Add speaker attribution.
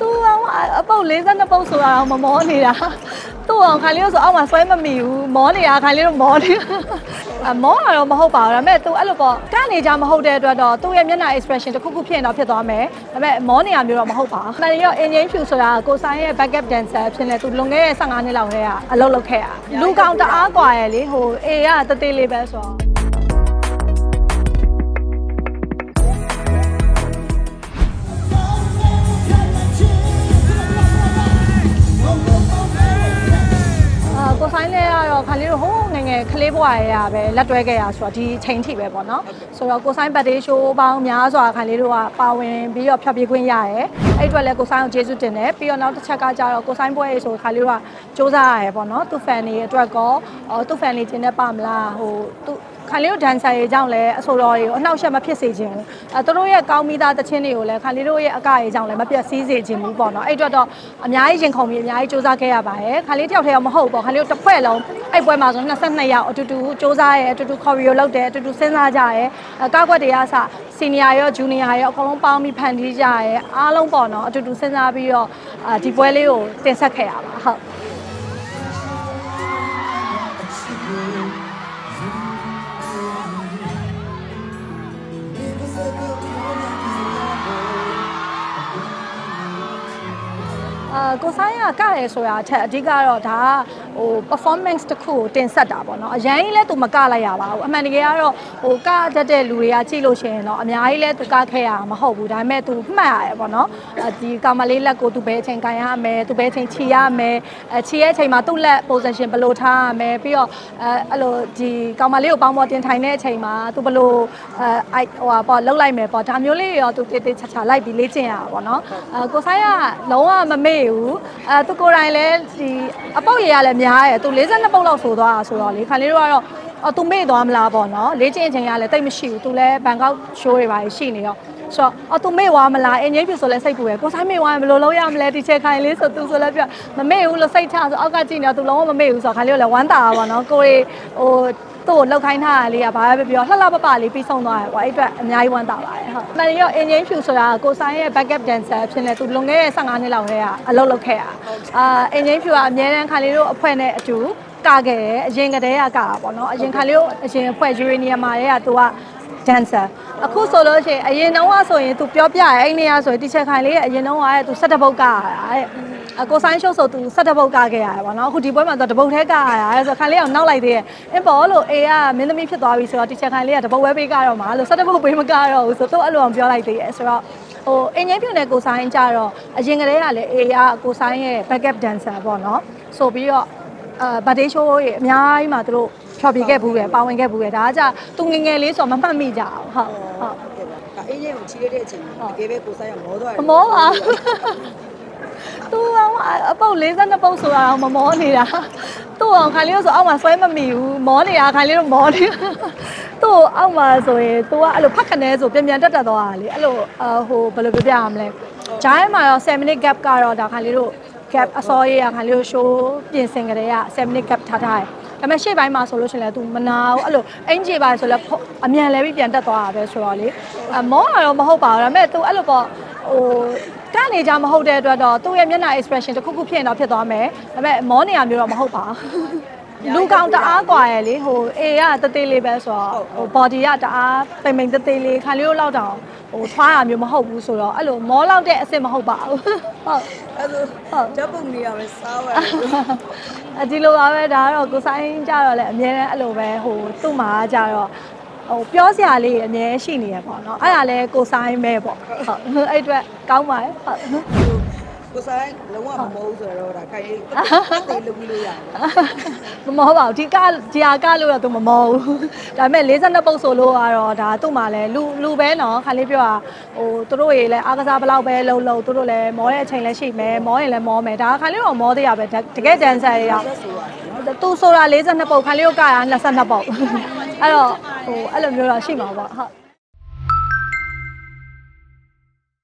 Speaker 1: သူကအပုတ်42ပုတ်ဆိုတာတော့မမောနေတာသူ့အောင်ခါလေးလို့ဆိုအောက်မှာဆွဲမမိဘူးမောနေတာခါလေးတော့မောနေတာအမောတာတော့မဟုတ်ပါဘူးဒါပေမဲ့သူအဲ့လိုပေါ့ကနေကြမဟုတ်တဲ့အတွက်တော့သူ့ရဲ့မျက်နှာ expression တစ်ခုခုဖြစ်ရင်တော့ဖြစ်သွားမယ်ဒါပေမဲ့မောနေရမျိုးတော့မဟုတ်ပါဘူး။မှန်ရော engine view ဆိုတာကိုဆိုင်ရဲ့ backup dancer ဖြစ်နေသူလွန်ခဲ့တဲ့15နှစ်လောက်တည်းကအလုပ်လုပ်ခဲ့ရလူကောင်တအားกว่าရဲ့လေဟို A ကတသေးလေးပဲဆိုတော့ ငယ်ငယ်ကလေးဘွားရရပဲလက်တွဲခဲ့ရဆိုတော့ဒီချိန်ထိပဲပေါ့နော်ဆိုတော့ကိုဆိုင်ဘတ်ဒေးရှိုးပေါင်းများစွာခါလေးတို့ကပါဝင်ပြီးတော့ဖျော်ဖြေခွင့်ရရဲအဲ့အတွက်လည်းကိုဆိုင်ကိုကျေးဇူးတင်တယ်ပြီးတော့နောက်တစ်ချက်ကကြတော့ကိုဆိုင်ပွဲရေးဆိုခါလေးတို့ကစူးစမ်းရရဲပေါ့နော်သူ့ fan တွေအတွက်ကောအော်သူ့ fan တွေကျင်တဲ့ပါမလားဟိုသူ ခါလေးတို့ဒန်ဆာတွေကြောင့်လည်းအဆိုတော်တွေကိုအနှောက်အယှက်မဖြစ်စေချင်ဘူးအဲသူတို့ရဲ့ကောင်းမိသားတခြင်းတွေကိုလည်းခါလေးတို့ရဲ့အကရေကြောင့်လည်းမပြတ်စည်းစေချင်ဘူးပေါ့နော်အဲ့အတွက်တော့အများကြီးရင်ခုန်ပြီးအများကြီးစူးစမ်းခဲ့ရပါတယ်ခါလေးတယောက်တည်းတော့မဟုတ်ဘူးပေါ့ခါလေးတို့တစ်ဖွဲ့လုံးအဲ့ပွဲမှာဆို22ယောက်အတူတူစူးစမ်းရဲအတူတူ choreo လုပ်တယ်အတူတူစဉ်းစားကြရဲအဲကောက်ွက်တွေကစ senior ရော junior ရောအကုန်လုံးပေါင်းပြီးဖန်တီးကြရဲအားလုံးပေါ့နော်အတူတူစဉ်းစားပြီးတော့အာဒီပွဲလေးကိုတင်ဆက်ခဲ့ရပါဟုတ် ကိုဆိုင်ကကရဲဆိုတာအထက်အဓိကတော့ဒါကဟို performance တစ်ခုကိုတင်ဆက်တာပေါ့နော်အရင်ကြီးလဲသူမကလိုက်ရပါဘူးအမှန်တကယ်ကတော့ဟိုကတတ်တဲ့လူတွေကကြည့်လို့ရှိရင်တော့အများကြီးလဲသူကခဲ့ရမှာမဟုတ်ဘူးဒါပေမဲ့သူမှတ်ရတယ်ပေါ့နော်အဲဒီကောင်မလေးလက်ကိုသူဘယ်အချိန်ကန်ရမယ်သူဘယ်အချိန်ခြီရမယ်အဲခြီရဲ့အချိန်မှာသူ့လက် position ဘယ်လိုထားရမယ်ပြီးတော့အဲအဲ့လိုဒီကောင်မလေးကိုပေါင်းပေါ်တင်ထိုင်တဲ့အချိန်မှာသူဘယ်လိုအဲအိုက်ဟိုပါပေါ့လှုပ်လိုက်မယ်ပေါ့ဒါမျိုးလေးရောသူတေးတေးချာချာလိုက်ပြီးလေ့ကျင့်ရတာပေါ့နော်အဲကိုဆိုင်ကလုံးဝမမေ့ဘူးအဲသူကိုယ်တိုင်လည်းဒီအပုတ်ရည်ရလည်းများတယ်သူ52ပုတ်လောက်ဆိုသွားတာဆိုတော့လေခါလေးတို့ကတော့အော်သူမေ့သွားမလားပေါ့နော်လေ့ကျင့်အချိန်ကလည်းတိတ်မရှိဘူးသူလည်းဘန်ကောက်ရှိုးတွေပါရှိနေတော့ဆိုတော့အော်သူမေ့သွားမလားအင်ဂျင်ဖြစ်ဆိုလဲစိတ်ပူပဲကိုဆိုင်မေ့သွားရင်ဘယ်လိုလုပ်ရမလဲဒီချက်ခိုင်လေးဆိုသူဆိုလဲပြမမေ့ဘူးလို့စိတ်ချဆိုအောက်ကကြည့်နေတော့သူလုံးဝမမေ့ဘူးဆိုတော့ခါလေးကိုလည်းဝမ်းသာတာပေါ့နော်ကိုယ်ဟို သူ့ကိုလောက်ခိုင်းထားတာလေးကဘာပဲပြောလှလှပပလေးပြီးဆုံးသွားတယ်ပေါ့အဲ့အတွက်အများကြီးဝမ်းသာပါတယ်ဟုတ်။မှန်ရော engine view ဆိုတာကိုဆိုင်ရဲ့ backup dancer ဖြစ်နေသူလွန်ခဲ့တဲ့15နှစ်လောက်တည်းကအလုပ်လုပ်ခဲ့ရအာ engine view ကအများတန်းခါလေးတို့အဖွဲ့နဲ့အတူကခဲ့တယ်အရင်ကတည်းကကတာပေါ့နော်အရင်ခါလေးတို့အရင်အဖွဲ့ uranium မှာတည်းကသူက dancer အခုဆိုလို့ရှိရင်အရင်တုန်းကဆိုရင် तू ပြောပြရဲအဲ့နေရဆိုရင်တီချက်ခိုင်လေးရဲ့အရင်တုန်းကရဲ့ तू 17ပုတ်ကရတာတဲ့ အကိုဆိုင်ရှုပ်ဆို तू 17ပုတ်ကခဲ့ရတယ်ပေါ့နော်အခုဒီပွဲမှာ तू တပုတ်ထဲကရတာအဲဆိုခိုင်လေးအောင်နောက်လိုက်သေးရဲ့အင်းပေါ်လို့အေးကမင်းသမီးဖြစ်သွားပြီဆိုတော့တီချက်ခိုင်လေးကတပုတ်ဝဲပေးကတော့မှာလို့17ပုတ်ပေးမကတော့ဘူးဆိုတော့အဲ့လိုအောင်ပြောလိုက်သေးရဲ့ဆိုတော့ဟိုအင်ဂျင်ပြူနဲ့ကိုဆိုင်ကြတော့အရင်ကတည်းကလည်းအေးကကိုဆိုင်ရဲ့ backup dancer ပေါ့နော်ဆိုပြီးတော့အာဗတ်ဒေးရှိုးရဲ့အများကြီးမှာသူတို့ဖြော်ပြခဲ့ဘူးရယ်ပါဝင်ခဲ့ဘူးရယ်ဒါကကြသူငယ်ငယ်လေးဆိုတော့မမှတ်မိကြအောင်ဟုတ်ဟုတ်
Speaker 2: ဒါအေးရင်ကိုချီရတဲ့အချိန်မှာတကယ်ပဲကိုဆိုင်ကမောသွားတယ်
Speaker 1: မမောပါ သူအောင်အပုတ်42ပုတ်ဆိုတာတော့မမောနေတာသူ့အောင်ခါလေးလို့ဆိုအောက်မှာဆွဲမမိဘူးမောနေတာခါလေးတော့မောနေတာသူ့အောက်မှာဆိုရင် तू ကအဲ့လိုဖက်ခနဲဆိုပြန်ပြန်တက်တက်သွားတာလေအဲ့လိုအဟိုဘယ်လိုပြောပြရမလဲဂျိုင်းမှာတော့7 minute gap ကတော့ဒါခါလေးတို့ gap အစောရေးရခါလေးတို့ show ပြင်ဆင်ကြတဲ့က7 minute gap ထားထားတယ်ဒါပေမဲ့ရှေ့ပိုင်းမှာဆိုလို့ရှိရင်လည်း तू မနာဘူးအဲ့လိုအင်ဂျီပါဆိုလည်းအမြန်လဲပြီးပြန်တက်သွားတာပဲဆိုတော့လေအမောတာတော့မဟုတ်ပါဘူးဒါပေမဲ့ तू အဲ့လိုပေါ့ဟို ကနေကြမဟုတ်တဲ့အတွက်တော့သူ့ရဲ့မျက်နှာ expression တစ်ခုခုဖြစ်ရင်တော့ဖြစ်သွားမယ်ဒါပေမဲ့မောနေရမျိုးတော့မဟုတ်ပါဘူးလူကောင်တအားกว่าရဲ့လေဟို A ကတသေးလေးပဲဆိုတော့ဟို body ကတအားပိန်ပိန်တသေးလေးခါလေးတို့လောက်တောင်ဟိုထွားရမျိုးမဟုတ်ဘူးဆိုတော့အဲ့လိုမောလောက်တဲ့အစ်စ်မဟုတ်ပါဘူးဟုတ်
Speaker 2: အဲ့လို
Speaker 1: ဟုတ်
Speaker 2: ဓာတ်ပုံနေရမယ်စားပါ
Speaker 1: အဒီလိုပါပဲဒါကတော့ကိုဆိုင်ကြတော့လည်းအများနဲ့အဲ့လိုပဲဟိုသူ့မှာကြတော့ ဟိုပြောစရာလေးအများရှိနေရပေါ့နော်အဲ့ဒါလည်းကိုဆိုင်ပဲပေါ့ဟုတ်အဲ့အတွက်ကောင်းပါတယ်ဟုတ်
Speaker 2: ကိုဆိုင်လုံးဝမမောဘူးဆိုတော့ဒါခိုင်ရေးတေးလုပ်ပြီးလို့ရတယ်
Speaker 1: မမောပါဘူးဒီကဂျီယာကလို့တော့သူမမောဘူးဒါပေမဲ့52ပုတ်ဆိုလို့ကတော့ဒါသူ့မှာလည်းလူလူပဲနော်ခါလေးပြောတာဟိုသူတို့ရေလည်းအားကစားဘလောက်ပဲလှုပ်လှုပ်သူတို့လည်းမောတဲ့အချိန်လည်းရှိမယ်မောရင်လည်းမောမယ်ဒါခါလေးတော့မောသေးရပဲတကယ်ဒန်ဆာတွေတော့
Speaker 2: ဆက်ဆိုရတယ်
Speaker 1: သူဆိုတာ42ပုတ်ခါလေးကိုကရ22ပုတ်အဲ့တော့ဟိုအဲ့လိုမျိုးတော့ရှိမှာပေါ့ဟုတ်